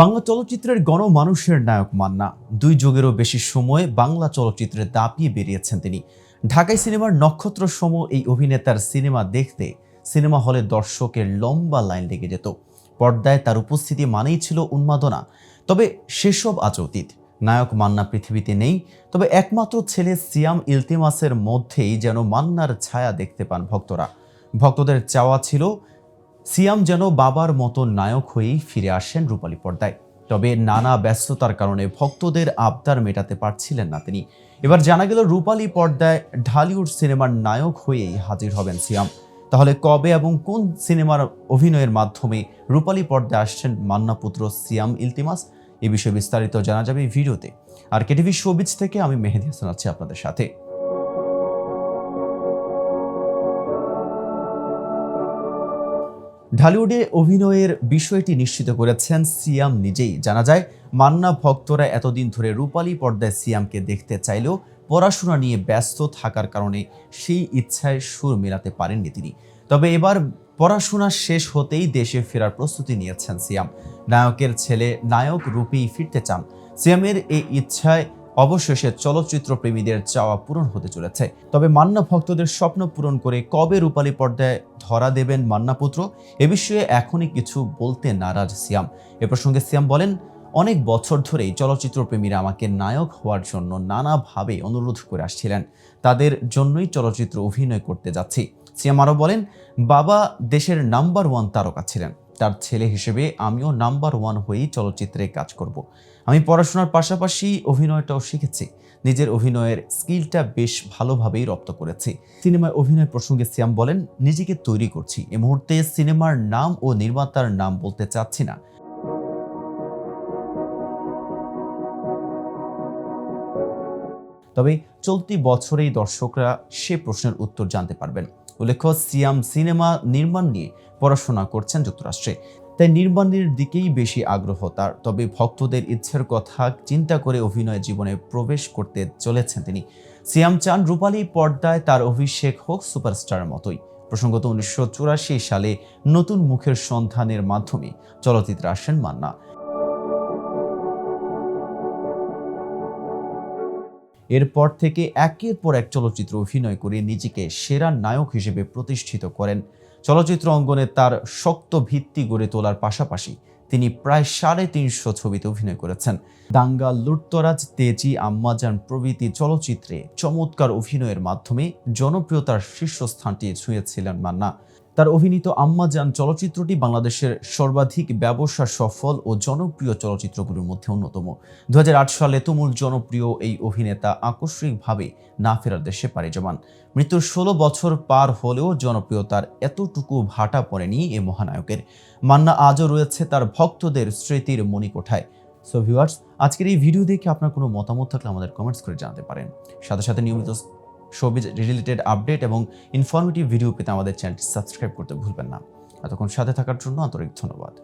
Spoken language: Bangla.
বাংলা চলচ্চিত্রের গণমানুষের নায়ক মান্না। দুই যুগেরও বেশি সময় বাংলা চলচ্চিত্রে দাপিয়ে বেরিয়েছেন তিনি। ঢাকাই সিনেমার নক্ষত্র সম এই অভিনেতার সিনেমা দেখতে সিনেমা হলে দর্শকের লম্বা লাইন লেগে যেত। পর্দায় তার উপস্থিতি মানেই ছিল উন্মাদনা। তবে সেসব আজ অতীত। নায়ক মান্না পৃথিবীতে নেই, তবে একমাত্র ছেলে সিয়াম ইলতিমাসের মধ্যেই যেন মান্নার ছায়া দেখতে পান ভক্তরা। ভক্তদের চাওয়া ছিল সিয়াম যেন বাবার মতো নায়ক হয়েই ফিরে আসেন রূপালী পর্দায়। তবে নানা ব্যস্ততার কারণে ভক্তদের আবদার মেটাতে পারছিলেন না তিনি। এবার জানা গেল রূপালী পর্দায় ঢালিউড সিনেমার নায়ক হয়েই হাজির হবেন সিয়াম। তাহলে কবে এবং কোন সিনেমার অভিনয়ের মাধ্যমে রূপালী পর্দায় আসছেন মান্না পুত্র সিয়াম ইলতিমাস? এ বিষয়ে বিস্তারিত জানা যাবে ভিডিওতে। আর কেটিভি শোবিজ থেকে আমি মেহেদি হাসান আছি আপনাদের সাথে। ঢালিউডে অভিনয়ের বিষয়টি নিশ্চিত করেছেন সিয়াম নিজেই। জানা যায়, মান্না ভক্তরা এতদিন ধরে রূপালী পর্দায় সিয়ামকে দেখতে চাইলেও পড়াশোনা নিয়ে ব্যস্ত থাকার কারণে সেই ইচ্ছায় সুর মেলাতে পারেননি তিনি। তবে এবার পড়াশোনা শেষ হতেই দেশে ফেরার প্রস্তুতি নিয়েছেন সিয়াম। নায়কের ছেলে নায়ক রূপেই ফিরতে চান। সিয়ামের এই ইচ্ছায় অবশেষে চলচ্চিত্র প্রেমীদের চাওয়া পূরণ হতে চলেছে। তবে মান্না ভক্তদের স্বপ্ন পূরণ করে কবে রূপালী পর্দায় ধরা দেবেন মান্না পুত্র, এ বিষয়ে এখনই কিছু বলতে নারাজ সিয়াম। এ প্রসঙ্গে সিয়াম বলেন, অনেক বছর ধরেই চলচ্চিত্র প্রেমীরা আমাকে নায়ক হওয়ার জন্য নানাভাবে অনুরোধ করে আসছিলেন। তাদের জন্যই চলচ্চিত্র অভিনয় করতে যাচ্ছি। সিয়াম আরও বলেন, বাবা দেশের নাম্বার ওয়ান তারকা ছিলেন। তার ছেলে হিসেবে আমিও নাম্বার ওয়ান হয়েই চলচ্চিত্রে কাজ করব। আমি পড়াশোনার পাশাপাশি অভিনয়টাও শিখেছি। নিজের অভিনয়ের স্কিলটা বেশ ভালোভাবেই রপ্ত করেছি। সিনেমায় অভিনয় প্রসঙ্গে সিয়াম বলেন, নিজেকে তৈরি করছি। এ মুহূর্তে সিনেমার নাম ও নির্মাতার নাম বলতে চাচ্ছি না। তবে চলতি বছরেই দর্শকরা সে প্রশ্নের উত্তর জানতে পারবেন। উল্লেখ্য, সিয়াম সিনেমা নির্মাণ নিয়ে পড়াশোনা করছেন যুক্তরাষ্ট্রে। তাই নির্মাণের দিকেই বেশি আগ্রহ তার। তবে ভক্তদের ইচ্ছের কথা, চিন্তা করে অভিনয় জীবনে প্রবেশ করতে চলেছেন তিনি। সিয়াম চান রূপালী পর্দায় তার অভিষেক হোক সুপারস্টার মতোই। প্রসঙ্গত, উনিশশো চুরাশি সালে নতুন মুখের সন্ধানের মাধ্যমে চলচ্চিত্রে আসেন মান্না। এরপর থেকে একের পর এক চলচ্চিত্র অভিনয় করে নিজেকে সেরা নায়ক হিসেবে প্রতিষ্ঠিত করেন। চলচ্চিত্র অঙ্গনে তার শক্ত ভিত্তি গড়ে তোলার পাশাপাশি তিনি প্রায় সাড়ে তিনশো ছবিতে অভিনয় করেছেন। দাঙ্গা, লুটতরাজ, তেজি, আম্মাজান প্রভৃতি চলচ্চিত্রে চমৎকার অভিনয়ের মাধ্যমে জনপ্রিয়তার শীর্ষস্থানটি ছুঁয়েছিলেন মান্না। তার অভিনীত আম্মাজান চলচ্চিত্রটি বাংলাদেশের সর্বাধিক ব্যবসা, সফল ও জনপ্রিয় চলচ্চিত্রগুলোর মধ্যে অন্যতম। দু সালে তুমুল জনপ্রিয় এই অভিনেতা আকস্মিকভাবে না ফেরার দেশে পাড়ি জমান। মৃত্যুর ষোলো বছর পার হলেও জনপ্রিয়তার এতটুকু ভাটা পড়েনি এ মহানায়কের। মান্না আজও রয়েছে তার ভক্তদের স্মৃতির মণিকোঠায়। সো ভিউয়ার্স আজকের এই ভিডিও দেখে আপনার কোনো মতামত থাকলে আমাদের কমেন্টস করে জানাতে পারেন। সাথে সাথে নিয়মিত শোবিজ রিলেটেড আপডেট এবং ইনফরমেটিভ ভিডিও পেতে আমাদের চ্যানেলটি সাবস্ক্রাইব করতে ভুলবেন না। এতক্ষণ সাথে থাকার জন্য আন্তরিক ধন্যবাদ।